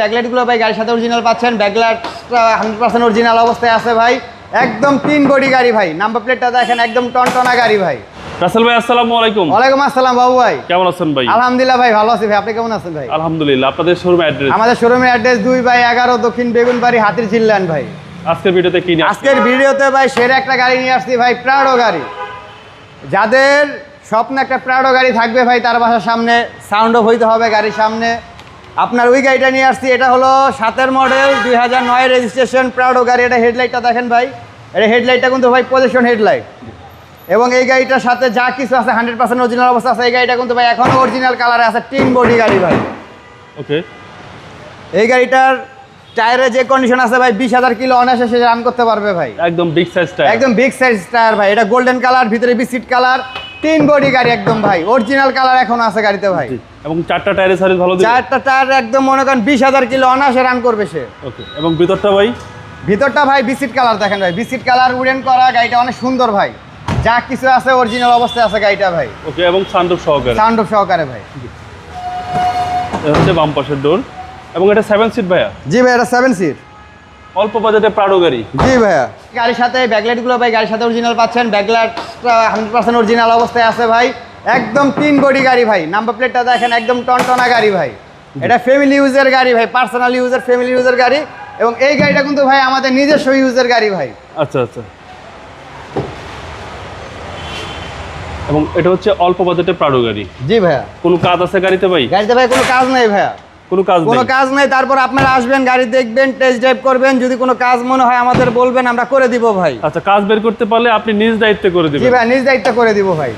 ব্যাকলাইটগুলো ভাই গাড়ির সাথে অরিজিনাল পাচ্ছেন। ব্যাকলাইটটা হান্ড্রেড পার্সেন্ট অরিজিনাল অবস্থায় আছে ভাই। একদম তিন বডি গাড়ি ভাই। নাম্বার প্লেটটা দেখেন একদম টনটনা গাড়ি ভাই। রাসেল ভাই আসসালামু আলাইকুম। ওয়ালাইকুম আসসালাম বাবু ভাই। কেমন আছেন ভাই? আলহামদুলিল্লাহ ভাই ভালো আছি ভাই। আপনি কেমন আছেন ভাই? আলহামদুলিল্লাহ আপনাদের শোরুম অ্যাড্রেস আমাদের শোরুমের অ্যাড্রেস দুই বাই এগারো দক্ষিণ বেগুনবাড়ি হাতির চিল্লান ভাই। আজকের ভিডিওতে কি আজকের ভিডিওতে ভাই সেরা একটা গাড়ি নিয়ে আসছি ভাই প্রাডো গাড়ি। যাদের স্বপ্নে একটা প্রাডো গাড়ি থাকবে ভাই তার বাসার সামনে সাউন্ড অফ হইতে হবে গাড়ির সামনে। আপনার ওই গাড়িটা নিয়ে আসছি এটা হলো সাতের মডেল দুই হাজার নয় রেজিস্ট্রেশন প্রাডো গাড়ি এটা হেডলাইটটা দেখেন ভাই। এটা হেডলাইটটা কিন্তু ভাই পজিশন হেডলাইট এবং এই গাড়িটার সাথে যা কিছু আছে হান্ড্রেড পার্সেন্ট অরিজিনাল অবস্থা আছে এই গাড়িটা কিন্তু ভাই এখনও অরিজিনাল কালারে আছে টিন বডি গাড়ি ভাই। ওকে এই গাড়িটার টায়ারে যে কন্ডিশন আছে ভাই বিশ হাজার কিলো অনায়াসে সে রান করতে পারবে ভাই। একদম বিগ সাইজ টায়ার একদম বিগ সাইজ টায়ার ভাই এটা গোল্ডেন কালার ভিতরে বিস্কিট কালার তিন বডি গাড়ি একদম ভাই। অরিজিনাল কালার এখন আছে গাড়িতে ভাই। এবং চারটা টায়ারের সার্ভিস ভালো দিবে? চারটা টায়ার একদম মনে করেন বিশ হাজার কিলো অনায়াসে রান করবে সে। ওকে এবং ভিতরটা ভাই? ভিতরটা ভাই বিসিট কালার দেখেন ভাই। বিসিট কালার উডেন করা গাড়িটা অনেক সুন্দর ভাই। যা কিছু আছে অরিজিনাল অবস্থায় আছে গাড়িটা ভাই। ওকে এবং সানরুফ সহকারে। সাউন্ড অফ সহকারে ভাই। এটা হচ্ছে বাম পাশের ডোর এবং এটা সেভেন সিট ভাইয়া? জি ভাই এটা সেভেন সিট অল্প বাজেটে প্রাডো গাড়ি। জি ভাইয়া। গাড়ির সাথে ব্যাকলাইটগুলো ভাই গাড়ির সাথে অরিজিনাল পাচ্ছেন। ব্যাকলাইটটা হান্ড্রেড পার্সেন্ট অরিজিনাল অবস্থায় আছে ভাই। একদম তিন বডি গাড়ি ভাই। নাম্বার প্লেটটা দেখেন একদম টনটনা গাড়ি ভাই। এটা ফ্যামিলি ইউজের গাড়ি ভাই পার্সোনাল ইউজের ফ্যামিলি ইউজের গাড়ি। এবং এই গাড়িটা কিন্তু ভাই আমাদের নিজস্ব ইউজের গাড়ি ভাই। আচ্ছা আচ্ছা। এবং এটা হচ্ছে অল্প বাজেটে প্রাডো গাড়ি। জি ভাইয়া। কোনো কাজ আছে গাড়িতে ভাই? গাড়িতে ভাই কোনো কাজ নেই ভাইয়া। কোনো কাজ কোনো কাজ নেই তারপর আপনারা আসবেন গাড়ি দেখবেন টেস্ট ড্রাইভ করবেন যদি কোনো কাজ মনে হয় আমাদের বলবেন আমরা করে দিব ভাই। আচ্ছা কাজ বের করতে পারলে আপনি নিজ দায়িত্বে করে জি ভাই নিজ দায়িত্ব করে দিব ভাই।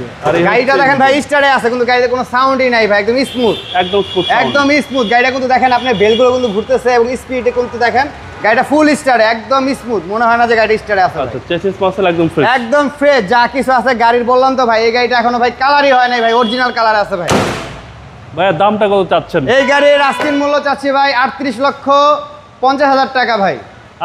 গাড়িটা দেখেন ভাই স্টারে আছে কিন্তু গাড়িতে কোনো সাউন্ডই নাই ভাই একদম স্মুথ একদম sound। একদম স্মুথ গাড়িটা কিন্তু দেখেন আপনি বেলগুলো কিন্তু ঘুরতেছে এবং স্পিডে কিন্তু দেখেন গাড়িটা ফুল স্টারে একদম স্মুথ মনে হয় না যে গাড়িটা স্টারে আছে আচ্ছা চেসিস মাসেল একদম ফ্রেশ একদম ফ্রেশ যা কিছু আছে গাড়ির বললাম তো ভাই এই গাড়িটা এখনও ভাই কালারই হয় নাই ভাই অরিজিনাল কালার আছে ভাই। ভাইয়া দামটা কত চাচ্ছেন? এই গাড়ির আস্তিন মূল্য চাচ্ছি ভাই আটত্রিশ লক্ষ পঞ্চাশ হাজার টাকা ভাই।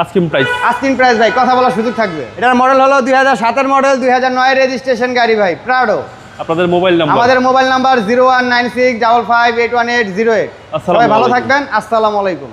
আস্কিম প্রাইস? আস্তিন প্রাইস ভাই কথা বলার সুযোগ থাকবে। এটার মডেল হলো দুই হাজার সাতের মডেল দুই হাজার নয় রেজিস্ট্রেশন গাড়ি ভাই প্রাডো আপনাদের মোবাইল নাম্বার আমাদের mobile number zero one nine six double five eight one eight zero eight সবাই ভালো থাকবেন আসসালামু আলাইকুম।